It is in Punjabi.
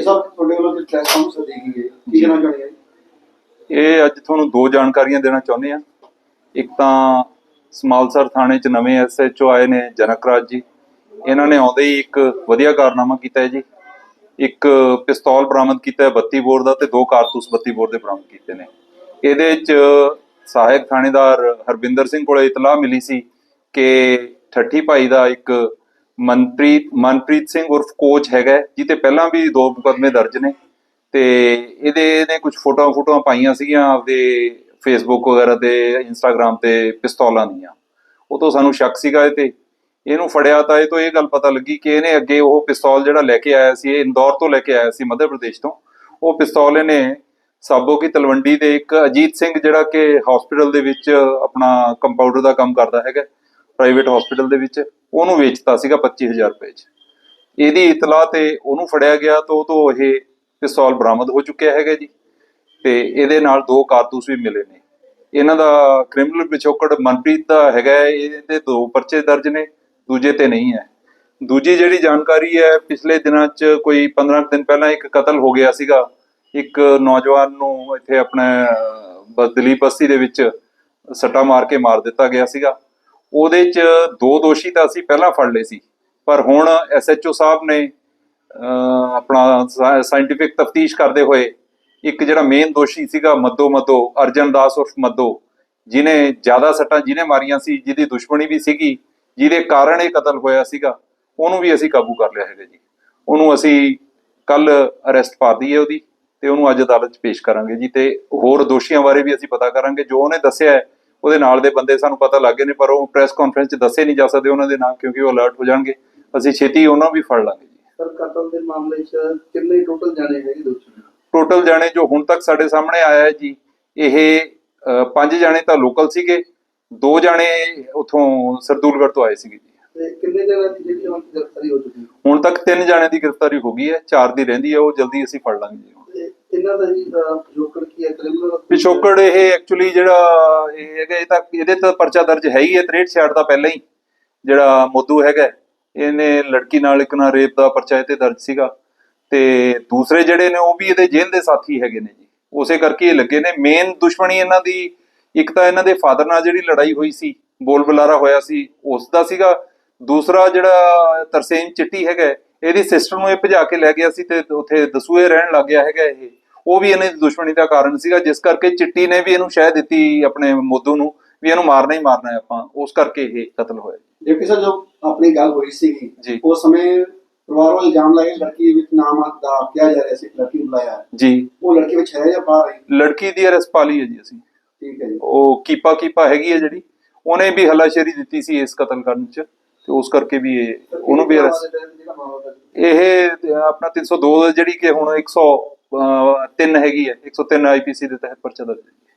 ਪ੍ਰੈਸ ਕਾਨਫਰੰਸ ਦੀ ਗਈ ਹੈ ਕੀ ਕਹਿਣਾ ਚਾਹੁੰਦੇ ਹੋ ਇਹ ਅੱਜ ਤੁਹਾਨੂੰ ਦੋ ਜਾਣਕਾਰੀਆਂ ਦੇਣਾ ਚਾਹੁੰਦੇ ਆ ਇੱਕ ਤਾਂ ਸਮਾਲਸਰ ਥਾਣੇ 'ਚ ਨਵੇਂ ਐਸਐਚਓ ਆਏ ਨੇ ਜਨਕਰਾਜ ਜੀ। ਇਹਨਾਂ ਨੇ ਆਉਂਦੇ ਹੀ ਇੱਕ ਵਧੀਆ ਕਾਰਨਾਮਾ ਕੀਤਾ ਹੈ ਜੀ। ਇੱਕ ਪਿਸਤੌਲ ਬਰਾਮਦ ਕੀਤਾ ਹੈ 32 ਬੋਰ ਦਾ ਤੇ ਦੋ ਕਾਰਤੂਸ 32 ਬੋਰ ਦੇ ਬਰਾਮਦ ਕੀਤੇ ਨੇ। ਇਹਦੇ 'ਚ ਸਹਾਇਕ ਥਾਣੇਦਾਰ ਹਰਬਿੰਦਰ ਸਿੰਘ ਕੋਲੇ ਇਤਲਾਹ ਮਿਲੀ ਸੀ ਕਿ ਠੱਠੀ ਭਾਈ ਦਾ ਇੱਕ ਮਨਪ੍ਰੀਤ ਮਨਪ੍ਰੀਤ ਸਿੰਘ ਉਰਫ ਕੋਚ ਹੈਗਾ ਜਿੱਤੇ ਪਹਿਲਾਂ ਵੀ ਦੋ ਮੁਕੱਦਮੇ ਦਰਜ ਨੇ। ਤੇ ਇਹਦੇ ਨੇ ਕੁਝ ਫੋਟੋਆਂ ਫੋਟੋਆਂ ਪਾਈਆਂ ਸੀਗੀਆਂ ਆਪਦੇ ਫੇਸਬੁੱਕ ਵਗੈਰਾ ਤੇ ਇੰਸਟਾਗ੍ਰam ਤੇ ਪਿਸਤੌਲਾਂ ਦੀਆਂ। ਉਹ ਤੋਂ ਸਾਨੂੰ ਸ਼ੱਕ ਸੀਗਾ ਇਹ ਤੇ। ਇਹਨੂੰ ਫੜਿਆ ਤਾਂ ਇਹ ਤੋਂ ਇਹ ਗੱਲ ਪਤਾ ਲੱਗੀ ਕਿ ਇਹਨੇ ਅੱਗੇ ਉਹ ਪਿਸਤੌਲ ਜਿਹੜਾ ਲੈ ਕੇ ਆਇਆ ਸੀ, ਇਹ ਇੰਦੌਰ ਤੋਂ ਲੈ ਕੇ ਆਇਆ ਸੀ, ਮੱਧ ਪ੍ਰਦੇਸ਼ ਤੋਂ। ਉਹ ਪਿਸਤੌਲ ਇਹਨੇ ਸਾਬੋ ਕੀ ਤਲਵੰਡੀ ਦੇ ਇੱਕ ਅਜੀਤ ਸਿੰਘ ਜਿਹੜਾ ਕਿ ਹਸਪੀਟਲ ਦੇ ਵਿੱਚ ਆਪਣਾ ਕੰਪਾਊਂਡਰ ਦਾ ਕੰਮ ਕਰਦਾ ਹੈਗਾ ਪ੍ਰਾਈਵੇਟ ਹਸਪੀਟਲ ਦੇ ਵਿੱਚ। ਉਹਨੂੰ ਵੇਚਤਾ ਸੀਗਾ 25000 ਰੁਪਏ 'ਚ। ਇਹਦੀ ਇਤਲਾਹ ਤੇ ਉਹਨੂੰ ਫੜਿਆ ਗਿਆ ਤਾਂ ਉਹ ਤੋਂ ਇਹ ਪਿਸਤੌਲ ਬਰਾਮਦ ਹੋ ਚੁੱਕਿਆ ਹੈਗਾ ਜੀ। ਤੇ ਇਹਦੇ ਨਾਲ ਦੋ ਕਾਰਤੂਸ ਵੀ ਮਿਲੇ ਨੇ। ਇਹਨਾਂ ਦਾ ਕ੍ਰਿਮੀਨਲ ਪਿਛੋਕੜ ਮਨਪ੍ਰੀਤ ਦਾ ਹੈਗਾ ਹੈ, ਇਹਦੇ ਦੋ ਪਰਚੇ ਦਰਜ ਨੇ ਦੂਜੇ ਤੇ ਨਹੀਂ ਹੈ। ਦੂਜੀ ਜਿਹੜੀ ਜਾਣਕਾਰੀ ਹੈ ਪਿਛਲੇ ਦਿਨਾਂ 'ਚ ਕੋਈ 15 ਕੁ ਦਿਨ ਪਹਿਲਾਂ ਇੱਕ ਕਤਲ ਹੋ ਗਿਆ ਸੀਗਾ। ਇੱਕ ਨੌਜਵਾਨ ਨੂੰ ਇੱਥੇ ਆਪਣੇ ਅਹ, ਦਲੀਪ ਬਸਤੀ ਦੇ ਵਿੱਚ ਸੱਟਾ ਮਾਰ ਕੇ ਮਾਰ ਦਿੱਤਾ ਗਿਆ ਸੀਗਾ। ਉਹਦੇ 'ਚ ਦੋ ਦੋਸ਼ੀ ਤਾਂ ਅਸੀਂ ਪਹਿਲਾਂ ਫੜ ਲਏ ਸੀ। ਪਰ ਹੁਣ ਐਸਐਚਓ ਸਾਹਿਬ ਨੇ ਆਪਣਾ ਸਾਇੰਟੀਫਿਕ ਤਫਤੀਸ਼ ਕਰਦੇ ਹੋਏ ਇੱਕ ਜਿਹੜਾ ਮੇਨ ਦੋਸ਼ੀ ਸੀਗਾ ਮੱਦੋ ਮੱਦੋ ਅਰਜਨ ਦਾਸ ਉਰਫ ਮੱਦੋ ਜਿਨੇ ਜ਼ਿਆਦਾ ਸੱਟਾਂ ਜਿਹਨੇ ਮਾਰੀਆਂ ਸੀ, ਜਿਹਦੀ ਦੁਸ਼ਮਣੀ ਵੀ ਸੀਗੀ, ਜਿਹਦੇ ਕਾਰਨ ਇਹ ਕਤਲ ਹੋਇਆ ਸੀਗਾ, ਉਹਨੂੰ ਵੀ ਅਸੀਂ ਕਾਬੂ ਕਰ ਲਿਆ ਹੈਗਾ ਜੀ। ਉਹਨੂੰ ਅਸੀਂ ਕੱਲ ਅਰੈਸਟ ਪਾ ਦਈਏ ਉਹਦੀ ਤੇ ਉਹਨੂੰ ਅੱਜ ਅਦਾਲਤ 'ਚ ਪੇਸ਼ ਕਰਾਂਗੇ ਜੀ ਤੇ ਹੋਰ ਦੋਸ਼ੀਆਂ ਬਾਰੇ ਵੀ ਅਸੀਂ ਪਤਾ ਕਰਾਂਗੇ। ਜੋ ਉਹਨੇ ਦੱਸਿਆ ਉਹਦੇ ਨਾਲ ਦੇ ਬੰਦੇ ਸਾਨੂੰ ਪਤਾ ਲੱਗ ਗਏ ਨੇ ਪਰ ਉਹ ਪ੍ਰੈਸ ਕਾਨਫਰੰਸ 'ਚ ਦੱਸੇ ਨਹੀਂ ਜਾ ਸਕਦੇ ਉਹਨਾਂ ਦੇ ਨਾਮ ਕਿਉਂਕਿ ਉਹ ਅਲਰਟ ਹੋ ਜਾਣਗੇ। ਅਸੀਂ ਛੇਤੀ ਉਹਨਾਂ ਵੀ ਫੜ ਲਾਂਗੇ ਜੀ। ਸਰ ਕਤਲ ਦੇ ਮਾਮਲੇ 'ਚ ਕਿੰਨੇ ਟੋਟਲ ਜਾਣੇ ਹੈਗੇ ਦੋਸ਼ੀ ਟੋਟਲ ਜਾਣੇ ਜੋ ਹੁਣ ਤੱਕ ਸਾਡੇ ਸਾਹਮਣੇ ਆਇਆ ਹੈ ਜੀ ਇਹ ਪੰਜ ਜਾਣੇ ਤਾਂ ਲੋਕਲ ਸੀਗੇ ਦੋ ਜਾਣੇ ਉਥੋਂ ਸਰਦੂਲਗੜ੍ਹ ਤੋਂ ਆਏ ਸੀਗੇ ਜੀ। ਕਿੰਨੇ ਜਣਾਂ ਦੀ ਜਿਹੜੀ ਹੁਣ ਗ੍ਰਿਫਤਾਰੀ ਹੋ ਚੁੱਕੀ ਹੁਣ ਤੱਕ ਤਿੰਨ ਜਾਣੇ ਦੀ ਗ੍ਰਿਫਤਾਰੀ ਹੋ ਗਈ ਹੈ ਚਾਰ ਦੀ ਰਹਿੰਦੀ ਹੈ ਉਹ ਜਲਦੀ ਅਸੀਂ ਫੜ ਲਾਂਗੇ ਜੀ ਇਹਨਾਂ ਦਾ ਜੀ ਜੋਕਰ ਕੀ ਹੈ? ਕ੍ਰਿਮੀਨਲ ਪਿਛੋਕੜ ਇਹ ਐਕਚੁਅਲੀ ਜਿਹੜਾ ਇਹ ਹੈਗਾ, ਇਹ ਤਾਂ ਇਹਦੇ ਤਾਂ ਪਰਚਾ ਦਰਜ ਹੈ ਹੀ ਹੈ 63 66 ਦਾ ਪਹਿਲਾਂ ਹੀ ਜਿਹੜਾ ਮੋਦੂ ਹੈਗਾ, ਇਹਨੇ ਲੜਕੀ ਨਾਲ ਇੱਕ ਨਾਲ ਰੇਪ ਦਾ ਪਰਚਾ ਇਹ ਤੇ ਦਰਜ ਸੀਗਾ ਤੇ ਦੂਸਰੇ ਜਿਹੜੇ ਨੇ, ਉਹ ਵੀ ਇਹਦੇ ਜੇਲ੍ਹ ਦੇ ਸਾਥੀ ਹੈਗੇ ਨੇ ਜੀ। ਉਸੇ ਕਰਕੇ ਇਹ ਲੱਗੇ ਨੇ। ਮੇਨ ਦੁਸ਼ਮਣੀ ਇਹਨਾਂ ਦੀ, ਇੱਕ ਤਾਂ ਇਹਨਾਂ ਦੇ ਫਾਦਰ ਨਾਲ ਜਿਹੜੀ ਲੜਾਈ ਹੋਈ ਸੀ, ਬੋਲ ਬੁਲਾਰਾ ਹੋਇਆ ਸੀ, ਉਸ ਦਾ ਸੀਗਾ। ਦੂਸਰਾ ਜਿਹੜਾ ਤਰਸੇਮ ਚਿੱਟੀ ਹੈਗਾ, ਇਹਦੀ ਸਿਸਟਰ ਨੂੰ ਇਹ ਭਜਾ ਕੇ ਲੈ ਗਿਆ ਸੀ ਤੇ ਉੱਥੇ ਦਸੂਏ ਰਹਿਣ ਲੱਗ ਗਿਆ ਹੈਗਾ ਇਹ। ਉਹ ਵੀ ਇਹਨਾਂ ਦੀ ਦੁਸ਼ਮਣੀ ਦਾ ਕਾਰਨ ਸੀਗਾ ਜਿਸ ਕਰਕੇ ਚਿੱਟੀ ਨੇ ਵੀ ਇਹਨੂੰ ਸ਼ਹਿ ਦਿੱਤੀ ਆਪਣੇ ਮੋਦੂ ਨੂੰ ਵੀ ਇਹਨੂੰ ਮਾਰਨਾ ਹੀ ਮਾਰਨਾ ਹੈ ਆਪਾਂ ਉਸ ਕਰਕੇ ਇਹ ਕਤਲ ਹੋਇਆ ਜੇ। ਸਰ ਜੋ ਆਪਣੀ ਗੱਲ ਹੋਈ ਸੀਗੀ। ਉਸ ਸਮੇਂ ਪਰਿਵਾਰ ਵੱਲ ਇਲਜ਼ਾਮ ਲਾਇਆ ਲੜਕੀ ਵਿੱਚ ਨਾਮ ਦਾ ਕਿਹਾ ਜਾ ਰਿਹਾ ਸੀ ਲੜਕੀ ਨੂੰ ਬੁਲਾਇਆ। ਜੀ। ਉਹ ਲੜਕੀ ਵਿੱਚ ਹੈ ਜਾਂ ਬਾਹਰ ਹੈ? ਲੜਕੀ ਦੀ ਅਰੈਸਟ ਪਾ ਲਈ ਹੈ ਜੀ ਅਸੀਂ। ਠੀਕ ਹੈ ਜੀ। ਉਹ ਕੀਪਾ ਕੀਪਾ ਹੈਗੀ ਹੈ ਜਿਹੜੀ। ਉਹਨੇ ਵੀ ਹੱਲਾਸ਼ੇਰੀ ਦਿੱਤੀ ਸੀ ਇਸ ਕਤਲ ਕਰਨ ਚ ਤੇ ਉਸ ਕਰਕੇ ਵੀ ਇਹ ਉਹਨੂੰ ਵੀ ਅਰੈਸਟ ਇਹ ਆਪਣਾ 302 ਜਿਹੜੀ ਕਿ ਹੁਣ 103 ਹੈਗੀ ਹੈ। 103 ਆਈਪੀਸੀ ਦੇ ਤਹਿਤ ਪਰਚਾ ਦਰਜ ਹੈ।